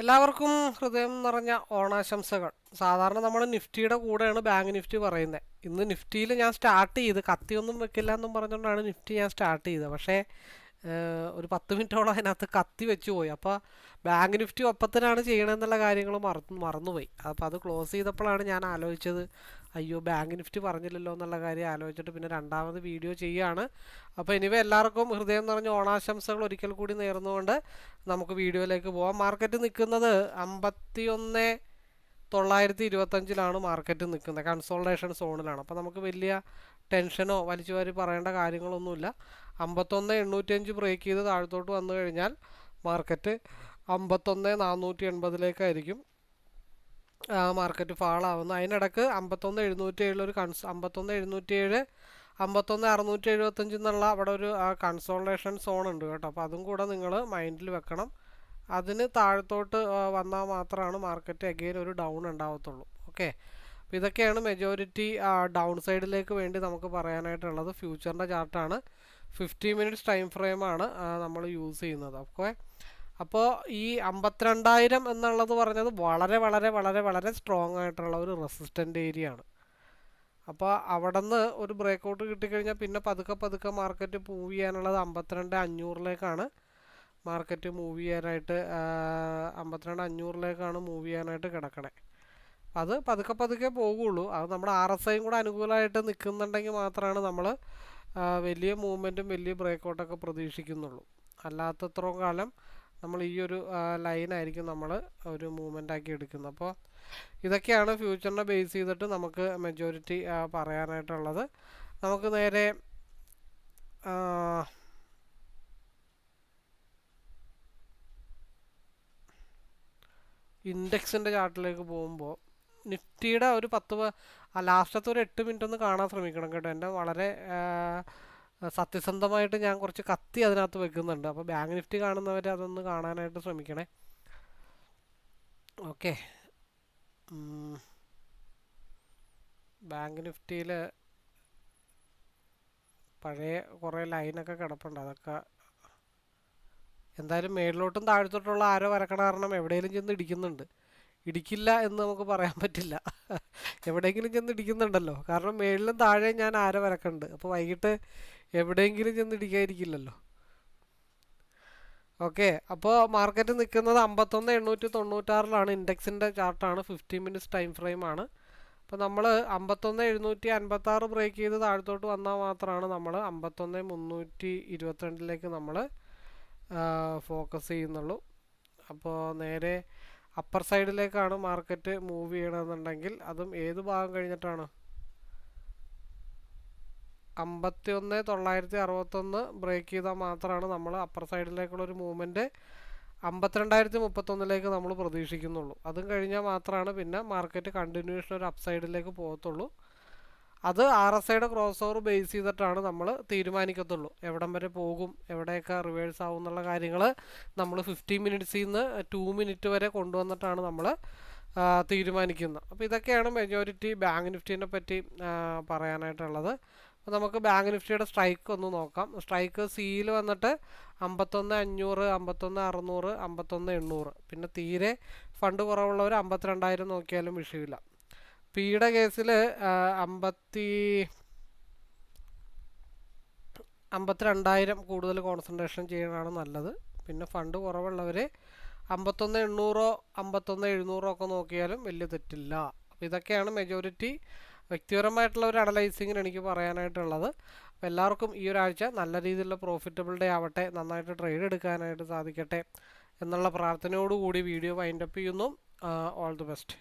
എല്ലാവർക്കും ഹൃദയം നിറഞ്ഞ ഓണാശംസകൾ. സാധാരണ നമ്മൾ നിഫ്റ്റിയുടെ കൂടെയാണ് ബാങ്ക് നിഫ്റ്റി പറയുന്നത് ഇന്ന് നിഫ്റ്റിയിൽ ഞാൻ സ്റ്റാർട്ട് ചെയ്ത് കത്തിയൊന്നും വെക്കില്ല എന്നും പറഞ്ഞുകൊണ്ടാണ് നിഫ്റ്റി ഞാൻ സ്റ്റാർട്ട് ചെയ്തത്. പക്ഷേ ഒരു പത്ത് മിനിറ്റോളം അതിനകത്ത് കത്തി വെച്ച് പോയി. അപ്പോൾ ബാങ്ക് നിഫ്റ്റി ഒപ്പത്തിനാണ് ചെയ്യണമെന്നുള്ള കാര്യങ്ങൾ മറന്നു മറന്നുപോയി. അപ്പോൾ അത് ക്ലോസ് ചെയ്തപ്പോഴാണ് ഞാൻ ആലോചിച്ചത് അയ്യോ ബാങ്ക് നിഫ്റ്റി പറഞ്ഞില്ലല്ലോ എന്നുള്ള കാര്യം ആലോചിച്ചിട്ട് പിന്നെ രണ്ടാമത് വീഡിയോ ചെയ്യുകയാണ് അപ്പോൾ ഇനിവ എല്ലാവർക്കും ഹൃദയം നിറഞ്ഞ ഓണാശംസകൾ ഒരിക്കൽ കൂടി നേർന്നുകൊണ്ട് നമുക്ക് വീഡിയോയിലേക്ക് പോവാം. മാർക്കറ്റ് നിൽക്കുന്നത് അമ്പത്തി തൊള്ളായിരത്തി ഇരുപത്തഞ്ചിലാണ് മാർക്കറ്റ് നിൽക്കുന്നത്. കൺസോൾട്ടേഷൻ സോണിലാണ്. അപ്പോൾ നമുക്ക് വലിയ ടെൻഷനോ വലിച്ചു വാരി പറയേണ്ട കാര്യങ്ങളൊന്നുമില്ല. അമ്പത്തൊന്ന് എണ്ണൂറ്റിയഞ്ച് ബ്രേക്ക് ചെയ്ത് താഴത്തോട്ട് വന്നു കഴിഞ്ഞാൽ മാർക്കറ്റ് അമ്പത്തൊന്ന് നാനൂറ്റി എൺപതിലേക്കായിരിക്കും മാർക്കറ്റ് ഫാളാവുന്നത് അതിനിടക്ക് അമ്പത്തൊന്ന് എഴുന്നൂറ്റി ഏഴിലൊരു കൺസ് അമ്പത്തൊന്ന് എഴുന്നൂറ്റി ഏഴ് അമ്പത്തൊന്ന് അറുന്നൂറ്റി എഴുപത്തഞ്ച് എന്നുള്ള അവിടെ ഒരു കൺസോൾട്ടേഷൻ സോൺ ഉണ്ട് കേട്ടോ. അപ്പോൾ അതും കൂടെ നിങ്ങൾ മൈൻഡിൽ വെക്കണം. അതിന് താഴത്തോട്ട് വന്നാൽ മാത്രമാണ് മാർക്കറ്റ് അഗെയിൻ ഒരു ഡൗൺ ഉണ്ടാവത്തുള്ളൂ. ഓക്കെ അപ്പോൾ ഇതൊക്കെയാണ് മെജോറിറ്റി ഡൗൺ സൈഡിലേക്ക് വേണ്ടി നമുക്ക് പറയാനായിട്ടുള്ളത്. ഫ്യൂച്ചറിന്റെ ചാർട്ടാണ് ഫിഫ്റ്റി മിനിറ്റ്സ് ടൈം ഫ്രെയിമാണ് നമ്മൾ യൂസ് ചെയ്യുന്നത്. ഓക്കെ അപ്പോൾ ഈ അമ്പത്തിരണ്ടായിരം എന്നുള്ളത് പറഞ്ഞത് വളരെ വളരെ വളരെ വളരെ സ്ട്രോങ് ആയിട്ടുള്ള ഒരു റെസിസ്റ്റന്റ് ഏരിയ ആണ്. അപ്പോൾ അവിടെ നിന്ന് ഒരു ബ്രേക്ക് ഔട്ട് കിട്ടിക്കഴിഞ്ഞാൽ പിന്നെ പതുക്കെ പതുക്കെ മാർക്കറ്റ് മൂവ് ചെയ്യാനുള്ളത് അമ്പത്തിരണ്ട് അഞ്ഞൂറിലേക്കാണ് മാർക്കറ്റ് മൂവ് ചെയ്യാനായിട്ട് അമ്പത്തിരണ്ട് അഞ്ഞൂറിലേക്കാണ് മൂവ് ചെയ്യാനായിട്ട് കിടക്കണേ. അത് പതുക്കെ പതുക്കെ പോകുള്ളൂ. അത് നമ്മുടെ ആർ എസ് ഐയും കൂടെ അനുകൂലമായിട്ട് നിൽക്കുന്നുണ്ടെങ്കിൽ മാത്രമാണ് നമ്മൾ വലിയ മൂവ്മെന്റും വലിയ ബ്രേക്കൗട്ടൊക്കെ പ്രതീക്ഷിക്കുന്നുള്ളൂ. അല്ലാത്തത്രയും കാലം നമ്മൾ ഈ ഒരു ലൈനായിരിക്കും നമ്മൾ ഒരു മൂവ്മെന്റ് ആക്കി എടുക്കുന്നത്. അപ്പോൾ ഇതൊക്കെയാണ് ഫ്യൂച്ചറിനെ ബേസ് ചെയ്തിട്ട് നമുക്ക് മെജോറിറ്റി പറയാനായിട്ടുള്ളത്. നമുക്ക് നേരെ ഇൻഡെക്സിന്റെ ചാർട്ടിലേക്ക് പോകുമ്പോൾ നിഫ്റ്റിയുടെ ഒരു പത്ത് ലാസ്റ്റത്തെ ഒരു എട്ട് മിനിറ്റ് ഒന്ന് കാണാൻ ശ്രമിക്കണം കേട്ടോ. എന്റെ വളരെ സത്യസന്ധമായിട്ട് ഞാൻ കുറച്ച് കത്തി അതിനകത്ത് വെക്കുന്നുണ്ട്. അപ്പോൾ ബാങ്ക് നിഫ്റ്റി കാണുന്നവർ അതൊന്ന് കാണാനായിട്ട് ശ്രമിക്കണേ. ഓക്കെ ബാങ്ക് നിഫ്റ്റിയിൽ പഴയ കുറേ ലൈനൊക്കെ കിടപ്പുണ്ട്. അതൊക്കെ എന്തായാലും മേളിലോട്ടും താഴത്തോട്ടുള്ള ആരോ വരക്കണ കാരണം എവിടെയെങ്കിലും ചെന്ന് ഇടിക്കുന്നുണ്ട്. ഇടിക്കില്ല എന്ന് നമുക്ക് പറയാൻ പറ്റില്ല. എവിടെയെങ്കിലും ചെന്ന് ഇടിക്കുന്നുണ്ടല്ലോ. കാരണം മേളിലും താഴെ ഞാൻ ആര വരക്കുന്നുണ്ട് അപ്പോൾ വൈകിട്ട് എവിടെയെങ്കിലും ചെന്ന് ഇടിക്കാതിരിക്കില്ലല്ലോ. ഓക്കെ. അപ്പോൾ മാർക്കറ്റ് നിൽക്കുന്നത് അമ്പത്തൊന്ന് എണ്ണൂറ്റി തൊണ്ണൂറ്റാറിലാണ്. ഇൻഡെക്സിന്റെ ചാർട്ടാണ്. ഫിഫ്റ്റി മിനിറ്റ്സ് ടൈം ഫ്രെയിമാണ് അപ്പോൾ നമ്മൾ അമ്പത്തൊന്ന് എഴുന്നൂറ്റി അൻപത്താറ് ബ്രേക്ക് ചെയ്ത് താഴത്തോട്ട് വന്നാൽ മാത്രമാണ് നമ്മൾ അമ്പത്തൊന്ന് മുന്നൂറ്റി ഇരുപത്തിരണ്ടിലേക്ക് നമ്മൾ ഫോക്കസ് ചെയ്യുന്നുള്ളൂ. അപ്പോൾ നേരെ അപ്പർ സൈഡിലേക്കാണ് മാർക്കറ്റ് മൂവ് ചെയ്യണമെന്നുണ്ടെങ്കിൽ അതും ഏത് ഭാഗം കഴിഞ്ഞിട്ടാണ്? അമ്പത്തി ഒന്ന് തൊള്ളായിരത്തി അറുപത്തൊന്ന് ബ്രേക്ക് ചെയ്താൽ മാത്രമാണ് നമ്മൾ അപ്പർ സൈഡിലേക്കുള്ള ഒരു മൂവ്മെന്റ് അമ്പത്തിരണ്ടായിരത്തി മുപ്പത്തൊന്നിലേക്ക് നമ്മൾ പ്രതീക്ഷിക്കുന്നുള്ളൂ. അതും കഴിഞ്ഞാൽ മാത്രമാണ് പിന്നെ മാർക്കറ്റ് കണ്ടിന്യൂഷൻ ഒരു അപ്പ് സൈഡിലേക്ക് പോകത്തുള്ളൂ. അത് ആർ എസ് ഐയുടെ ക്രോസ് ഓവർ ബേസ് ചെയ്തിട്ടാണ് നമ്മൾ തീരുമാനിക്കത്തുള്ളൂ. എവിടം വരെ പോകും എവിടെയൊക്കെ റിവേഴ്സ് ആവും എന്നുള്ള കാര്യങ്ങൾ നമ്മൾ ഫിഫ്റ്റി മിനിറ്റ്സിൽ നിന്ന് ടു മിനിറ്റ് വരെ കൊണ്ടുവന്നിട്ടാണ് നമ്മൾ തീരുമാനിക്കുന്നത്. അപ്പോൾ ഇതൊക്കെയാണ് മെജോറിറ്റി ബാങ്ക് നിഫ്റ്റീനെ പറ്റി പറയാനായിട്ടുള്ളത്. അപ്പോൾ നമുക്ക് ബാങ്ക് നിഫ്റ്റിയുടെ സ്ട്രൈക്ക് ഒന്ന് നോക്കാം. സ്ട്രൈക്ക് സിയിൽ വന്നിട്ട് അമ്പത്തൊന്ന് അഞ്ഞൂറ് അമ്പത്തൊന്ന് അറുന്നൂറ് അമ്പത്തൊന്ന് എണ്ണൂറ്. പിന്നെ തീരെ ഫണ്ട് കുറവുള്ളവർ അമ്പത്തിരണ്ടായിരം നോക്കിയാലും വിഷയമില്ല. പിയുടെ കേസിൽ അമ്പത്തി അമ്പത്തിരണ്ടായിരം കൂടുതൽ കോൺസെൻട്രേഷൻ ചെയ്യുന്നതാണ് നല്ലത്. പിന്നെ ഫണ്ട് കുറവുള്ളവർ അമ്പത്തൊന്ന് എണ്ണൂറോ അമ്പത്തൊന്ന് എഴുന്നൂറോ ഒക്കെ നോക്കിയാലും വലിയ തെറ്റില്ല. അപ്പോൾ ഇതൊക്കെയാണ് മെജോറിറ്റി വ്യക്തിപരമായിട്ടുള്ള ഒരു അനലൈസിങ്ങിന് എനിക്ക് പറയാനായിട്ടുള്ളത്. അപ്പോൾ എല്ലാവർക്കും ഈ ഒരാഴ്ച നല്ല രീതിയിലുള്ള പ്രോഫിറ്റബിൾ ഡേ ആവട്ടെ നന്നായിട്ട് ട്രേഡ് എടുക്കാനായിട്ട് സാധിക്കട്ടെ എന്നുള്ള പ്രാർത്ഥനയോടുകൂടി വീഡിയോ വൈൻഡപ്പ് ചെയ്യുന്നു. All the best